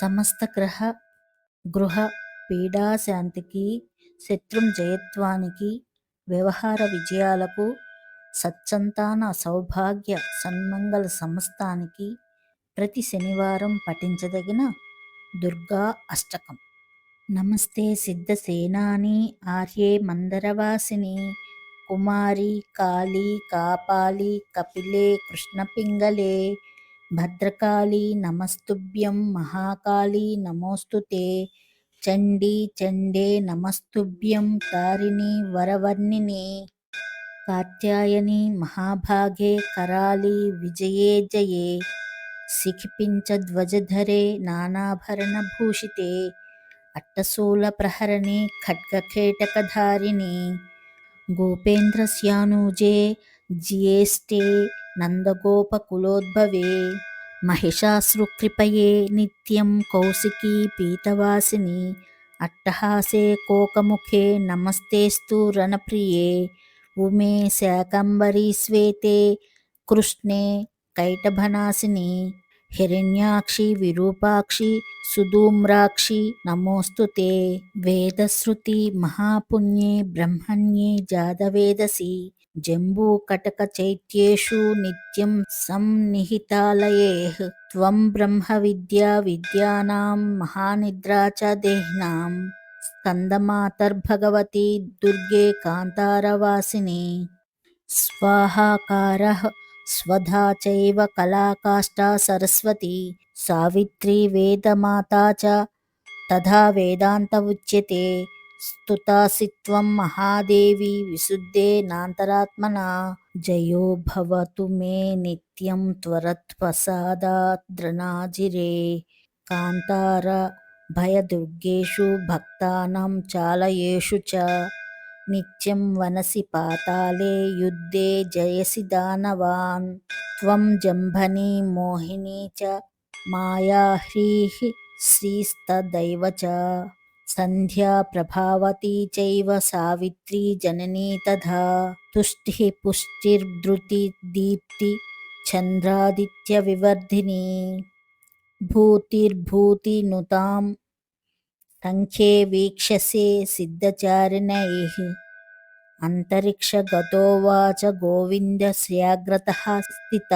సమస్త గ్రహ గృహ పీడాశాంతికి శత్రుం జయత్వానికి వ్యవహార విజయాలకు సత్సంతాన సౌభాగ్య సన్మంగళ సమస్తానికి ప్రతి శనివారం పఠించదగిన దుర్గా అష్టకం. నమస్తే సిద్ధసేనాని ఆర్యే మందరవాసిని కుమారి కాళీ కాపాలి కపిలే కృష్ణపింగళే భద్రకాళీ నమస్తుభ్యం మహాకాళి నమోస్తుతే చండీ చండే నమస్తుభ్యం తారిణి వరవర్ణిని కాత్యాయని మహాభాగే కరాళి విజయే జయే సిఖిపించధ్వజధరే నానాభరణభూషితే అట్టశూలప్రహరణే ఖడ్గకేటకధారిణి గోపేంద్రస్యానూజే జ్యేష్ఠే నందగోపకులోద్భవే. మహిషాశ్రుకృపయే నిత్యం కౌశికీ పీతవాసిని. అట్టహాసే కోకముఖే నమస్తేస్తు రణప్రియే. ఉమే శాకంబరీ శ్వేతే కృష్ణే కైటభనాశిని. హిరణ్యాక్షి విరూపాక్షి సుధూమ్రాక్షి నమోస్తుతే వేదశ్రుతి మహాపుణ్యే బ్రహ్మణ్యే జాతవేదసి జంబూకటకచైత్యేషు నిత్యం సంనిహితాలయే త్వం బ్రహ్మ విద్యా విద్యానాం మహానిద్రా చ దేహ్నాం స్కందమాతర్భగవతి దుర్గే కాంతారవాసిని స్వాహాకార स्वधा चैव कला काष्ठा सरस्वती, सावित्री वेदमाता च। तथा वेदांत उच्यते। स्तुतासि त्वं महादेवी विशुद्धे नान्तरात्मना। जयो भवतु मे नित्यं त्वरत्प्रसादात् द्रणाजिरे कान्तार, भयदुर्गेषु भक्तानां चालयेषु च। नित्यं वनसि पाताले युद्धे जयसि दानवान्। त्वं जम्भनी मोहिनी च माया ह्रीः श्रीस्तदैव च। सन्ध्या प्रभावती चैव सावित्री जननी तथा। तुष्टिः पुष्टिर्धृतिर्दीप्ति चन्द्रादित्यविवर्धिनी। भूतिर्भूतिनुतां భూతిర్భూతినుతాం సంఖ్యే వీక్షసే సిద్ధచారిణైః. అంతరిక్షగతోవాచ గోవిందస్యాగ్రతः స్థిత.